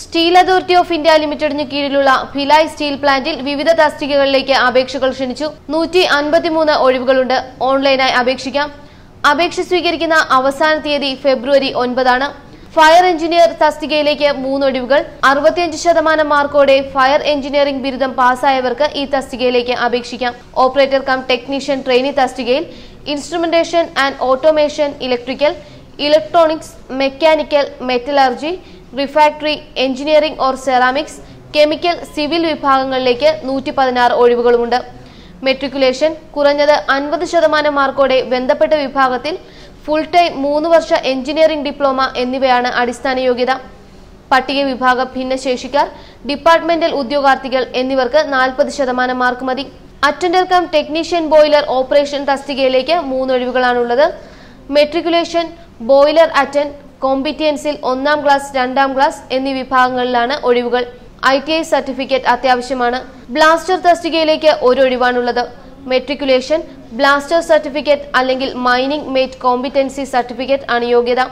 Steel authority of India ലിമിറ്റഡിന് കീഴിലുള്ള Bhilai steel പ്ലാന്റിൽ വിവിധ തസ്തികകളിലേക്ക് അപേക്ഷകൾ ക്ഷണിച്ചു. നൂറ്റി അൻപത്തിമൂന്ന് ഒഴിവുകളുണ്ട്. ഓൺലൈനായി അപേക്ഷിക്കാം. അപേക്ഷ സ്വീകരിക്കുന്ന അവസാന തീയതി ഫെബ്രുവരി ഒൻപതാണ്. ഫയർ എഞ്ചിനീയർ തസ്തികയിലേക്ക് മൂന്ന് ഒഴിവുകൾ. അറുപത്തിയഞ്ച് ശതമാനം മാർക്കോടെ ഫയർ എഞ്ചിനീയറിംഗ് ബിരുദം പാസ്സായവർക്ക് ഈ തസ്തികയിലേക്ക് അപേക്ഷിക്കാം. ഓപ്പറേറ്റർ കം ടെക്നീഷ്യൻ ട്രെയിനി തസ്തികയിൽ instrumentation and automation electrical electronics mechanical metallurgy refractory engineering or ceramics chemical civil വിഭാഗങ്ങളിലേക്ക് നൂറ്റി പതിനാറ് ഒഴിവുകളുമുണ്ട്. മെട്രിക്കുലേഷൻ കുറഞ്ഞത് അൻപത് ശതമാനം മാർക്കോടെ ബന്ധപ്പെട്ട വിഭാഗത്തിൽ ഫുൾ ടൈം മൂന്ന് വർഷ എഞ്ചിനീയറിംഗ് ഡിപ്ലോമ എന്നിവയാണ് അടിസ്ഥാന യോഗ്യത. പട്ടിക വിഭാഗ ഭിന്നശേഷിക്കാർ ഡിപ്പാർട്ട്മെന്റൽ ഉദ്യോഗാർത്ഥികൾ എന്നിവർക്ക് നാൽപ്പത് ശതമാനം മാർക്ക് മതി. Attender cum technician boiler operation തസ്തികയിലേക്ക് മൂന്നൊഴിവുകളാണുള്ളത് മെട്രിക്കുലേഷൻ ബോയിലർ അറ്റൻഡ് കോമ്പിറ്റിയൻസിൽ ഒന്നാം ക്ലാസ് രണ്ടാം ക്ലാസ് എന്നീ വിഭാഗങ്ങളിലാണ് ഒഴിവുകൾ. ഐ ടി ഐ സർട്ടിഫിക്കറ്റ് അത്യാവശ്യമാണ്. ബ്ലാസ്റ്റർ തസ്തികയിലേക്ക് ഒരു ഒഴിവാണുള്ളത്. മെട്രിക്കുലേഷൻ ബ്ലാസ്റ്റർ സർട്ടിഫിക്കറ്റ് അല്ലെങ്കിൽ മൈനിങ് മേറ്റ് കോമ്പിറ്റൻസി സർട്ടിഫിക്കറ്റ് ആണ് യോഗ്യത.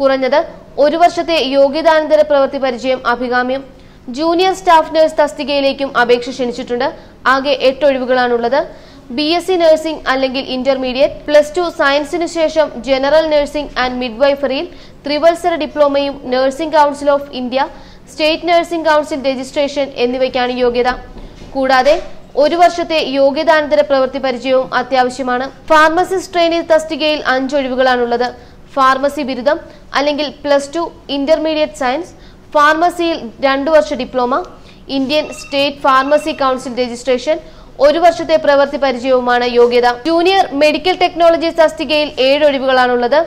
കുറഞ്ഞത് ഒരു വർഷത്തെ യോഗ്യതാനന്തര പ്രവൃത്തി പരിചയം അഭികാമ്യം. ജൂനിയർ സ്റ്റാഫ് നഴ്സ് തസ്തികയിലേക്കും അപേക്ഷ ക്ഷണിച്ചിട്ടുണ്ട്. ആകെ എട്ട് ഒഴിവുകളാണുള്ളത്. ബി എസ് സി നഴ്സിംഗ് അല്ലെങ്കിൽ ഇന്റർമീഡിയറ്റ് പ്ലസ് ടു സയൻസിനു ശേഷം ജനറൽ നഴ്സിംഗ് ആൻഡ് മിഡ്വൈഫറിയിൽ ത്രിവത്സര ഡിപ്ലോമയും nursing council of India state nursing council registration എന്നിവയ്ക്കാണ് യോഗ്യത. കൂടാതെ ഒരു വർഷത്തെ യോഗ്യതാനന്തര പ്രവൃത്തി പരിചയവും അത്യാവശ്യമാണ്. ഫാർമസിസ്റ്റ് ട്രെയിനിൽ തസ്തികയിൽ അഞ്ചൊഴിവുകളാണുള്ളത് ഫാർമസി ബിരുദം അല്ലെങ്കിൽ പ്ലസ് ടു ഇന്റർമീഡിയറ്റ് സയൻസ് ഫാർമസിയിൽ രണ്ടു വർഷ diploma Indian state pharmacy council registration ഒരു വർഷത്തെ പ്രവൃത്തി പരിചയവുമാണ് യോഗ്യത. ജൂനിയർ മെഡിക്കൽ ടെക്നോളജി തസ്തികയിൽ ഏഴ് ഒഴിവുകളാണുള്ളത്.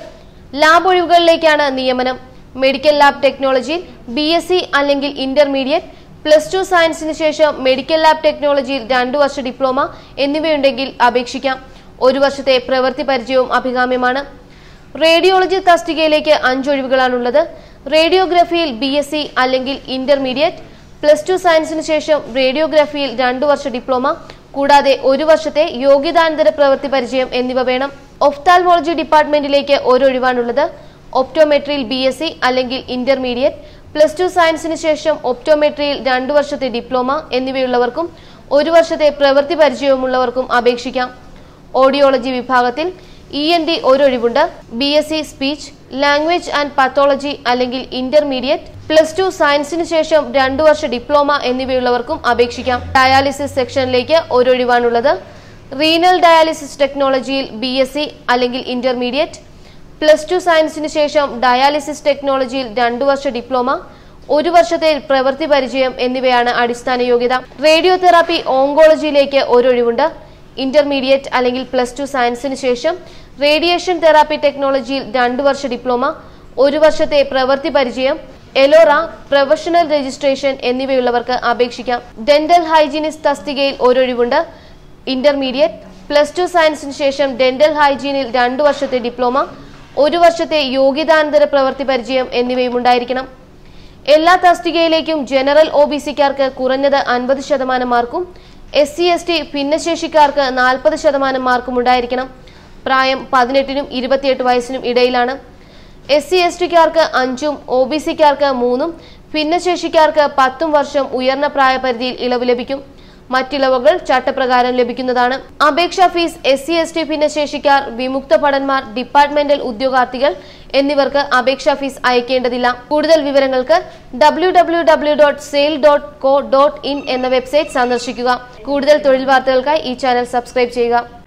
ലാബ് ഒഴിവുകളിലേക്കാണ് നിയമനം. മെഡിക്കൽ ലാബ് ടെക്നോളജിയിൽ ബി അല്ലെങ്കിൽ ഇന്റർമീഡിയറ്റ് പ്ലസ് ടു സയൻസിന് ശേഷം മെഡിക്കൽ ലാബ് ടെക്നോളജിയിൽ രണ്ടു വർഷ ഡിപ്ലോമ എന്നിവയുണ്ടെങ്കിൽ അപേക്ഷിക്കാം. ഒരു വർഷത്തെ പ്രവൃത്തി പരിചയവും അഭികാമ്യമാണ്. റേഡിയോളജി തസ്തികയിലേക്ക് അഞ്ച് ഒഴിവുകളാണുള്ളത്. റേഡിയോഗ്രഫിയിൽ ബി എസ് സി അല്ലെങ്കിൽ ഇന്റർമീഡിയറ്റ് പ്ലസ് ടു സയൻസിന് ശേഷം റേഡിയോഗ്രഫിയിൽ രണ്ടു വർഷ ഡിപ്ലോമ കൂടാതെ ഒരു വർഷത്തെ യോഗ്യതാനന്തര പ്രവൃത്തി പരിചയം എന്നിവ വേണം ഒഫ്താൽമോളജി ഡിപ്പാർട്ട്മെന്റിലേക്ക് ഒരൊഴിവാണുള്ളത് ഒപ്റ്റോമെട്രിയിൽ ബി എസ് സി അല്ലെങ്കിൽ ഇന്റർമീഡിയറ്റ് പ്ലസ് ടു സയൻസിന് ശേഷം ഒപ്റ്റോമെട്രിയിൽ രണ്ടു വർഷത്തെ ഡിപ്ലോമ എന്നിവയുള്ളവർക്കും ഒരു വർഷത്തെ പ്രവൃത്തി പരിചയവുമുള്ളവർക്കും അപേക്ഷിക്കാം. ഓഡിയോളജി വിഭാഗത്തിൽ E N T ഒരൊഴിവുണ്ട്. B S C speech language and pathology അല്ലെങ്കിൽ ഇന്റർമീഡിയറ്റ് പ്ലസ് ടു സയൻസിന് ശേഷം രണ്ടു വർഷ ഡിപ്ലോമ എന്നിവയുള്ളവർക്കും അപേക്ഷിക്കാം. ഡയാലിസിസ് സെക്ഷനിലേക്ക് ഒരൊഴിവാണുള്ളത്. റീനൽ ഡയാലിസിസ് ടെക്നോളജിയിൽ ബി എസ് സി അല്ലെങ്കിൽ ഇന്റർമീഡിയറ്റ് പ്ലസ് ടു സയൻസിന് ശേഷം ഡയാലിസിസ് ടെക്നോളജിയിൽ രണ്ടു വർഷ ഡിപ്ലോമ ഒരു വർഷത്തെ പ്രവൃത്തി പരിചയം എന്നിവയാണ് അടിസ്ഥാന യോഗ്യത. റേഡിയോ തെറാപ്പി ഓങ്കോളജിയിലേക്ക് ഒരൊഴിവുണ്ട്. ഇന്റർമീഡിയറ്റ് അല്ലെങ്കിൽ പ്ലസ് ടു സയൻസിന് ശേഷം റേഡിയേഷൻ തെറാപ്പി ടെക്നോളജിയിൽ രണ്ടു വർഷ ഡിപ്ലോമ ഒരു വർഷത്തെ പ്രവൃത്തി പരിചയം എലോറ പ്രൊഫഷണൽ രജിസ്ട്രേഷൻ എന്നിവയുള്ളവർക്ക് അപേക്ഷിക്കാം. ഡെന്റൽ ഹൈജീനിസ്റ്റ് തസ്തികയിൽ ഒരൊഴിവുണ്ട്. ഇന്റർമീഡിയറ്റ് പ്ലസ് ടു സയൻസിന് ശേഷം ഡെന്റൽ ഹൈജീനിൽ രണ്ടു വർഷത്തെ ഡിപ്ലോമ ഒരു വർഷത്തെ യോഗ്യതാനന്തര പ്രവൃത്തി പരിചയം എന്നിവയും ഉണ്ടായിരിക്കണം. എല്ലാ തസ്തികയിലേക്കും ജനറൽ ഒ ബി സിക്കാർക്ക് കുറഞ്ഞത് അൻപത് ശതമാനം മാർക്കും എസ് സി എസ് ടി ഭിന്നശേഷിക്കാർക്ക് നാൽപ്പത് ശതമാനം മാർക്കും ഉണ്ടായിരിക്കണം. പ്രായം പതിനെട്ടിനും ഇരുപത്തിയെട്ട് വയസ്സിനും ഇടയിലാണ്. എസ് സി എസ് ടിക്കാർക്ക് അഞ്ചും ഒ ബി സിക്കാർക്ക് മൂന്നും ഭിന്നശേഷിക്കാർക്ക് പത്തും വർഷം ഉയർന്ന പ്രായപരിധിയിൽ ഇളവ് ലഭിക്കും. മറ്റിളവുകൾ ചട്ടപ്രകാരം ലഭിക്കുന്നതാണ്. അപേക്ഷാ fees S C S T ഭിന്നശേഷിക്കാർ വിമുക്ത ഭടന്മാർ ഡിപ്പാർട്ട്മെന്റൽ ഉദ്യോഗാർത്ഥികൾ എന്നിവർക്ക് അപേക്ഷാ ഫീസ് അയക്കേണ്ടതില്ല. കൂടുതൽ വിവരങ്ങൾക്ക് W W W dot sale dot co dot in എന്ന വെബ്സൈറ്റ് സന്ദർശിക്കുക. കൂടുതൽ തൊഴിൽ വാർത്തകൾക്കായി ഈ ചാനൽ സബ്സ്ക്രൈബ് ചെയ്യുക.